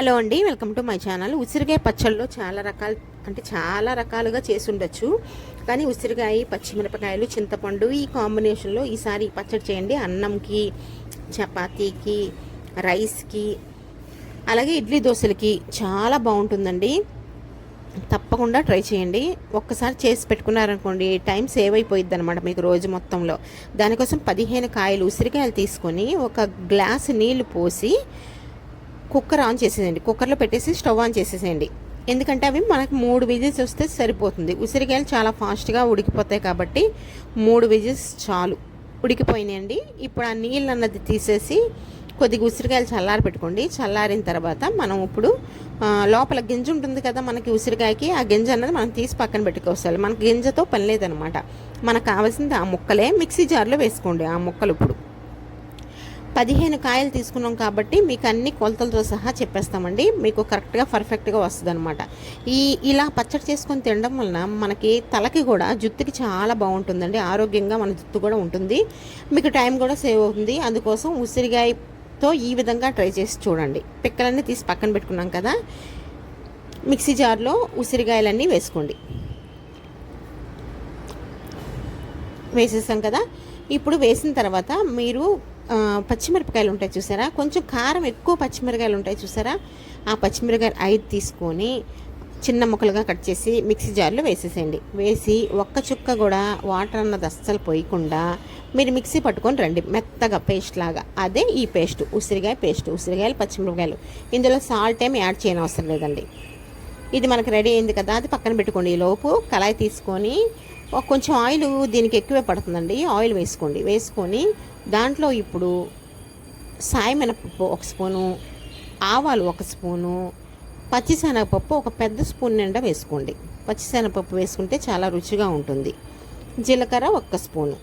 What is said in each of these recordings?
Hello అండి welcome to my channel. ఉసిరికాయ పచ్చళ్ళు చాలా రకాలు అంటే చాలా రకాలుగా చేసి ఉండొచ్చు కానీ ఉసిరికాయ పచ్చిమిరపకాయలు చింతపండు ఈ కాంబినేషన్లో ఈసారి పచ్చడి చేయండి. అన్నంకి చపాతీకి రైస్కి అలాగే ఇడ్లీ దోశలకి చాలా బాగుంటుందండి. తప్పకుండా ట్రై చేయండి. ఒక్కసారి చేసి పెట్టుకున్నారనుకోండి టైం సేవ్ అయిపోయింది అనమాట మీకు రోజు మొత్తంలో. దానికోసం పదిహేను కాయలు ఉసిరికాయలు తీసుకొని ఒక గ్లాస్ నీళ్ళు పోసి కుక్కర్ ఆన్ చేసేసేయండి. కుక్కర్లో పెట్టేసి స్టవ్ ఆన్ చేసేసేయండి. ఎందుకంటే అవి మనకు మూడు విజిల్స్ వస్తే సరిపోతుంది. ఉసిరికాయలు చాలా ఫాస్ట్గా ఉడికిపోతాయి కాబట్టి మూడు విజిల్స్ చాలు. ఉడికిపోయినాయండి. ఇప్పుడు ఆ నీళ్ళు అన్నది తీసేసి కొద్దిగా ఉసిరికాయలు చల్లారి పెట్టుకోండి. చల్లారిన తర్వాత మనం ఇప్పుడు లోపల గింజ ఉంటుంది కదా మనకి ఉసిరికాయకి ఆ గింజ అన్నది మనం తీసి పక్కన పెట్టుకోవాలి. మనకి గింజతో పని లేదనమాట. మనకు కావాల్సింది ఆ ముక్కలే. మిక్సీ జార్లో వేసుకోండి ఆ ముక్కలు ఇప్పుడు. పదిహేను కాయలు తీసుకున్నాం కాబట్టి మీకు అన్ని కొలతలతో సహా చెప్పేస్తామండి. మీకు కరెక్ట్గా పర్ఫెక్ట్గా వస్తుంది అనమాట ఈ ఇలా పచ్చడి చేసుకొని తినడం వలన మనకి తలకి కూడా జుట్టుకి చాలా బాగుంటుందండి. ఆరోగ్యంగా మన జుట్టు కూడా ఉంటుంది. మీకు టైం కూడా సేవ్ అవుతుంది. అందుకోసం ఉసిరికాయతో ఈ విధంగా ట్రై చేసి చూడండి. పిక్కలన్నీ తీసి పక్కన పెట్టుకున్నాం కదా. మిక్సీ జార్లో ఉసిరికాయలన్నీ వేసుకోండి. వేసేసాం కదా. ఇప్పుడు వేసిన తర్వాత మీరు పచ్చిమిరపకాయలు ఉంటాయి చూసారా? కొంచెం కారం ఎక్కువ పచ్చిమిరపకాయలు ఉంటాయి చూసారా? ఆ పచ్చిమిరపకాయలు ఐదు తీసుకొని చిన్న ముక్కలుగా కట్ చేసి మిక్సీ జార్లో వేసేసేయండి. వేసి ఒక్క చుక్క కూడా వాటర్ అన్నది అస్సలు పోయకుండా మీరు మిక్సీ పట్టుకొని రండి. మెత్తగా పేస్ట్ లాగా. అదే ఈ పేస్ట్ ఉసిరికాయ పేస్ట్. ఉసిరికాయలు పచ్చిమిరపకాయలు. ఇందులో సాల్ట్ ఏమి యాడ్ చేయని అవసరం లేదండి. ఇది మనకు రెడీ అయింది కదా అది పక్కన పెట్టుకోండి. ఈ లోపు కళాయి తీసుకొని కొంచెం ఆయిల్ దీనికి ఎక్కువే పడుతుందండి. ఆయిల్ వేసుకోండి. వేసుకొని దాంట్లో ఇప్పుడు సాయి మినపప్పు ఒక స్పూను ఆవాలు ఒక స్పూను పచ్చిశనగపప్పు ఒక పెద్ద స్పూన్ నిండా వేసుకోండి. పచ్చిశనగపప్పు వేసుకుంటే చాలా రుచిగా ఉంటుంది. జీలకర్ర ఒక్క స్పూను.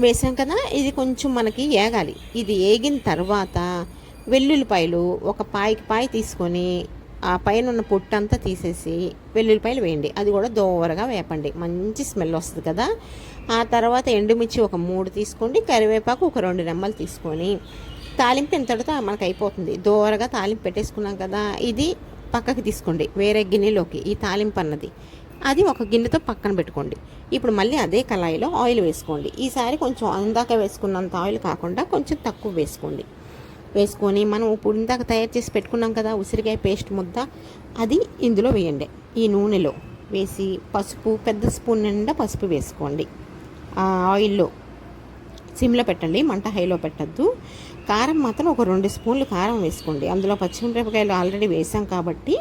వేసాం కదా ఇది కొంచెం మనకి ఏగాలి. ఇది ఏగిన తర్వాత వెల్లుల్లిపాయలు ఒక పాయికి పాయి తీసుకొని ఆ పైన ఉన్న పొట్టంతా తీసేసి వెల్లుల్లిపాయలు వేయండి. అది కూడా దోవరగా వేపండి. మంచి స్మెల్ వస్తుంది కదా. ఆ తర్వాత ఎండుమిర్చి ఒక మూడు తీసుకోండి. కరివేపాకు ఒక రెండు రెమ్మలు తీసుకొని తాలింపు ఎంతటితో మనకు అయిపోతుంది. దోరగా తాలింపు పెట్టేసుకున్నాం కదా. ఇది పక్కకి తీసుకోండి. వేరే గిన్నెలోకి ఈ తాలింపు అన్నది. అది ఒక గిన్నెతో పక్కన పెట్టుకోండి. ఇప్పుడు మళ్ళీ అదే కళాయిలో ఆయిల్ వేసుకోండి. ఈసారి కొంచెం అందాక వేసుకున్నంత ఆయిల్ కాకుండా కొంచెం తక్కువ వేసుకోండి. వేసుకొని మనం ఇప్పుడు ఇందాక తయారు చేసి పెట్టుకున్నాం కదా ఉసిరికాయ పేస్ట్ ముద్ద అది ఇందులో వేయండి. ఈ నూనెలో వేసి పసుపు పెద్ద స్పూన్ నిండా పసుపు వేసుకోండి. ఆయిల్లో సిమ్లో పెట్టండి మంట హైలో పెట్టద్దు. కారం మాత్రం ఒక రెండు స్పూన్లు కారం వేసుకోండి. అందులో పచ్చిమిరపకాయలు ఆల్రెడీ వేసాం కాబట్టి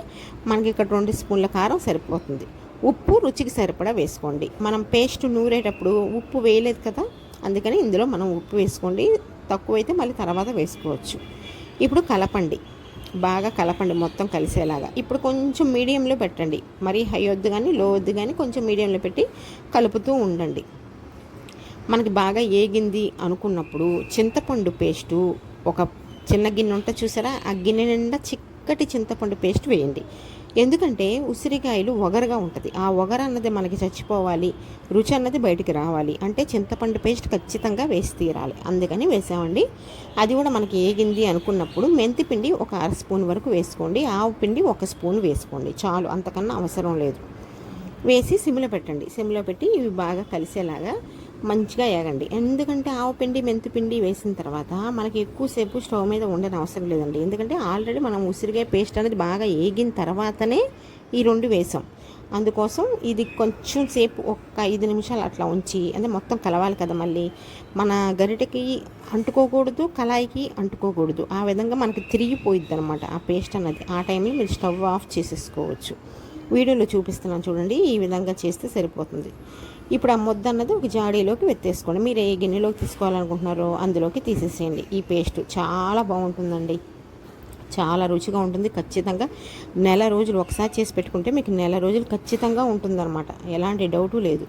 మనకి ఇక్కడ రెండు స్పూన్ల కారం సరిపోతుంది. ఉప్పు రుచికి సరిపడా వేసుకోండి. మనం పేస్ట్ నూరేటప్పుడు ఉప్పు వేయలేదు కదా అందుకని ఇందులో మనం ఉప్పు వేసుకోండి. తక్కువైతే మళ్ళీ తర్వాత వేసుకోవచ్చు. ఇప్పుడు కలపండి. బాగా కలపండి మొత్తం కలిసేలాగా. ఇప్పుడు కొంచెం మీడియంలో పెట్టండి. మరీ హై వద్దు కానీ లో వద్దు కానీ కొంచెం మీడియంలో పెట్టి కలుపుతూ ఉండండి. మనకి బాగా ఏగింది అనుకున్నప్పుడు చింతపండు పేస్టు ఒక చిన్న గిన్నె ఉంటే చూసారా? ఆ గిన్నె నిండా చిక్కటి చింతపండు పేస్ట్ వేయండి. ఎందుకంటే ఉసిరికాయలు ఒగరగా ఉంటుంది. ఆ ఒగర అన్నది మనకి చచ్చిపోవాలి. రుచి అన్నది బయటికి రావాలి. అంటే చింతపండు పేస్ట్ ఖచ్చితంగా వేసి తీరాలి. అందుకని వేసామండి. అది కూడా మనకి ఏగింది అనుకున్నప్పుడు మెంతి పిండి ఒక అర స్పూన్ వరకు వేసుకోండి. ఆవు పిండి ఒక స్పూన్ వేసుకోండి. చాలు అంతకన్నా అవసరం లేదు. వేసి సిమ్లో పెట్టండి. సిమ్లో పెట్టి ఇవి బాగా కలిసేలాగా మంచిగా ఏగండి. ఎందుకంటే ఆవు పిండి మెంతి పిండి వేసిన తర్వాత మనకి ఎక్కువసేపు స్టవ్ మీద ఉండని అవసరం లేదండి. ఎందుకంటే ఆల్రెడీ మనం ఉసిరిగా పేస్ట్ అనేది బాగా ఏగిన తర్వాతనే ఈ రెండు వేసాం. అందుకోసం ఇది కొంచెం సేపు ఒక ఐదు నిమిషాలు అట్లా ఉంచి అంటే మొత్తం కలవాలి కదా మళ్ళీ. మన గరిటెకి అంటుకోకూడదు కళాయికి అంటుకోకూడదు. ఆ విధంగా మనకి తిరిగిపోయిద్ది అనమాట ఆ పేస్ట్ అన్నది. ఆ టైంలో మీరు స్టవ్ ఆఫ్ చేసేసుకోవచ్చు. వీడియోలో చూపిస్తున్నాను చూడండి. ఈ విధంగా చేస్తే సరిపోతుంది. ఇప్పుడు ఆ ముద్ద అన్నది ఒక జాడీలోకి వెత్తేసుకోండి. మీరు ఏ గిన్నెలోకి తీసుకోవాలనుకుంటున్నారో అందులోకి తీసేసేయండి. ఈ పేస్ట్ చాలా బాగుంటుందండి. చాలా రుచిగా ఉంటుంది. ఖచ్చితంగా నెల రోజులు ఒకసారి చేసి పెట్టుకుంటే మీకు నెల రోజులు ఖచ్చితంగా ఉంటుందన్నమాట. ఎలాంటి డౌటు లేదు.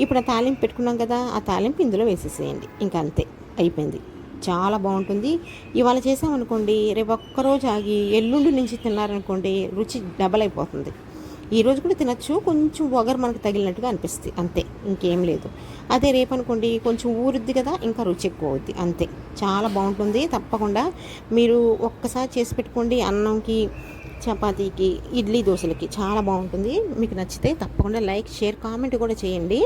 ఇప్పుడు ఆ తాలింపు పెట్టుకున్నాం కదా ఆ తాలింపు ఇందులో వేసేసేయండి. ఇంకా అంతే అయిపోయింది. చాలా బాగుంటుంది. ఇవాళ చేసామనుకోండి రేపు ఒక్కరోజు ఆగి ఎల్లుండి నుంచి తిన్నారనుకోండి రుచి డబల్ అయిపోతుంది. ఈరోజు కూడా తినచ్చు. కొంచెం వగర్ మనకు తగిలినట్టుగా అనిపిస్తుంది. అంతే. ఇంకేం లేదు. అదే రేపు అనుకోండి కొంచెం ఊరుద్ది కదా ఇంకా రుచి ఎక్కువ అవుద్ది అంతే. చాలా బాగుంటుంది. తప్పకుండా మీరు ఒక్కసారి చేసి పెట్టుకోండి. అన్నంకి చపాతీకి ఇడ్లీ దోశలకి. చాలా బాగుంటుంది. మీకు నచ్చితే తప్పకుండా లైక్ షేర్ కామెంట్ కూడా చేయండి.